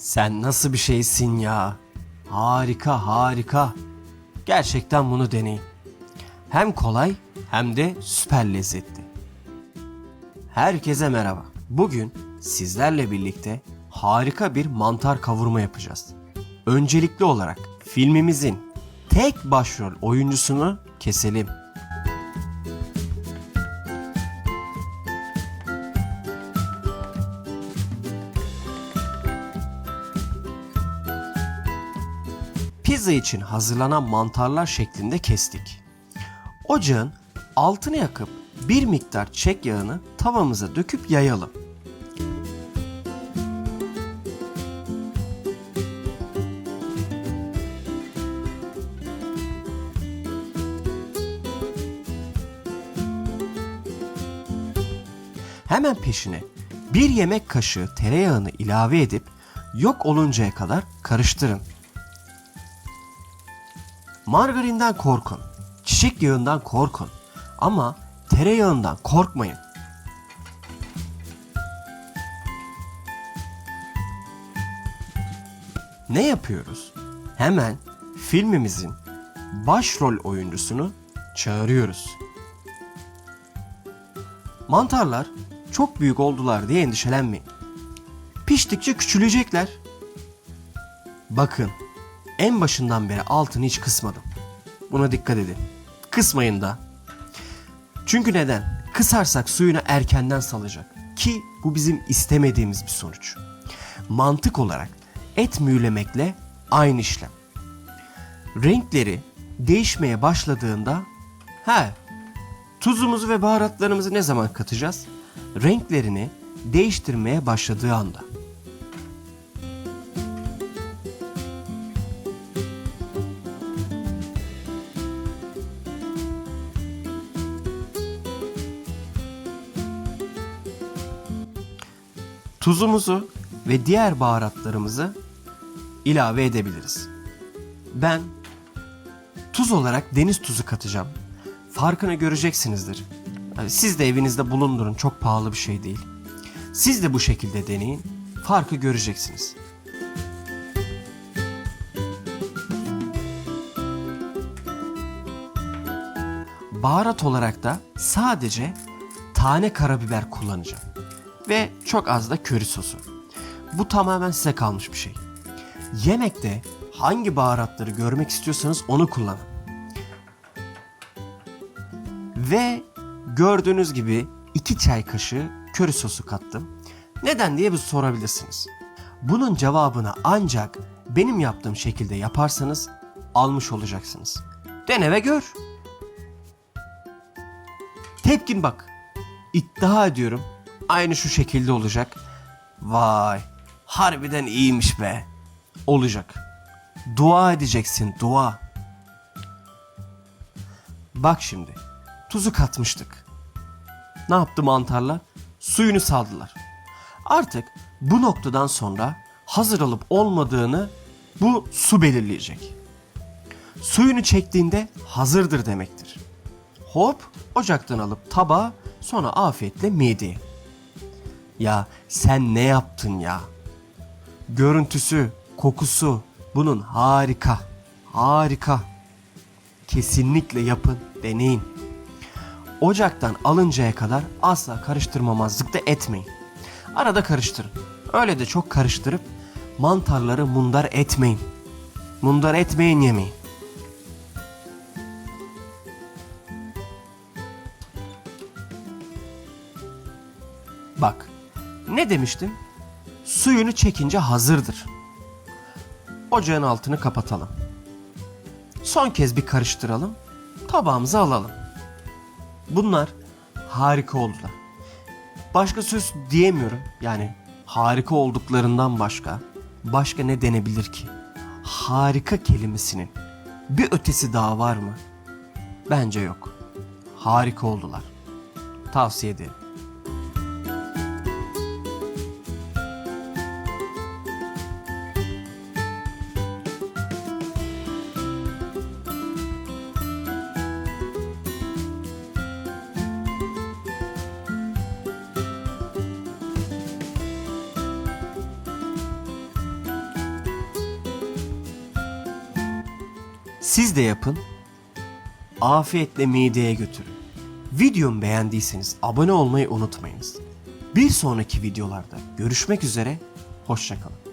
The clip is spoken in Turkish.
Sen nasıl bir şeysin ya? Harika harika. Gerçekten bunu deneyin. Hem kolay hem de süper lezzetli. Herkese merhaba. Bugün sizlerle birlikte harika bir mantar kavurma yapacağız. Öncelikli olarak filmimizin tek başrol oyuncusunu keselim. Pizza için hazırlanan mantarlar şeklinde kestik. Ocağın altını yakıp bir miktar çek yağını tavamıza döküp yayalım. Hemen peşine bir yemek kaşığı tereyağını ilave edip yok oluncaya kadar karıştırın. Margarinden korkun, çiçek yağından korkun ama tereyağından korkmayın. Ne yapıyoruz? Hemen filmimizin başrol oyuncusunu çağırıyoruz. Mantarlar çok büyük oldular diye endişelenmeyin. Piştikçe küçülecekler. Bakın, en başından beri altını hiç kısmadım. Buna dikkat edin. Kısmayın da. Çünkü neden? Kısarsak suyunu erkenden salacak. Ki bu bizim istemediğimiz bir sonuç. Mantık olarak et mühürlemekle aynı işlem. Renkleri değişmeye başladığında he tuzumuzu ve baharatlarımızı ne zaman katacağız? Renklerini değiştirmeye başladığı anda. Tuzumuzu ve diğer baharatlarımızı ilave edebiliriz. Ben tuz olarak deniz tuzu katacağım. Farkını göreceksinizdir. Siz de evinizde bulundurun. Çok pahalı bir şey değil. Siz de bu şekilde deneyin. Farkı göreceksiniz. Baharat olarak da sadece tane karabiber kullanacağım. Ve çok az da köri sosu. Bu tamamen size kalmış bir şey. Yemekte hangi baharatları görmek istiyorsanız onu kullanın. Ve gördüğünüz gibi 2 çay kaşığı köri sosu kattım. Neden diye bir sorabilirsiniz. Bunun cevabını ancak benim yaptığım şekilde yaparsanız almış olacaksınız. Dene ve gör. Tepkin bak. İddia ediyorum aynı şu şekilde olacak. Vay harbiden iyiymiş be. Olacak. Dua edeceksin dua. Bak şimdi tuzu katmıştık. Ne yaptı mantarlar? Suyunu saldılar. Artık bu noktadan sonra hazır alıp olmadığını bu su belirleyecek. Suyunu çektiğinde hazırdır demektir. Hop ocaktan alıp tabağa sonra afiyetle mideye. Ya sen ne yaptın ya? Görüntüsü, kokusu bunun harika. Harika. Kesinlikle yapın, deneyin. Ocaktan alıncaya kadar asla karıştırmamazlık da etmeyin. Arada karıştırın. Öyle de çok karıştırıp mantarları mundar etmeyin. Mundar etmeyin yemeği. Bak, ne demiştim? Suyunu çekince hazırdır. Ocağın altını kapatalım. Son kez bir karıştıralım. Tabağımıza alalım. Bunlar harika oldular. Başka söz diyemiyorum. Yani harika olduklarından başka başka ne denebilir ki? Harika kelimesinin bir ötesi daha var mı? Bence yok. Harika oldular. Tavsiye ederim. Siz de yapın. Afiyetle mideye götürün. Videomu beğendiyseniz abone olmayı unutmayınız. Bir sonraki videolarda görüşmek üzere. Hoşçakalın.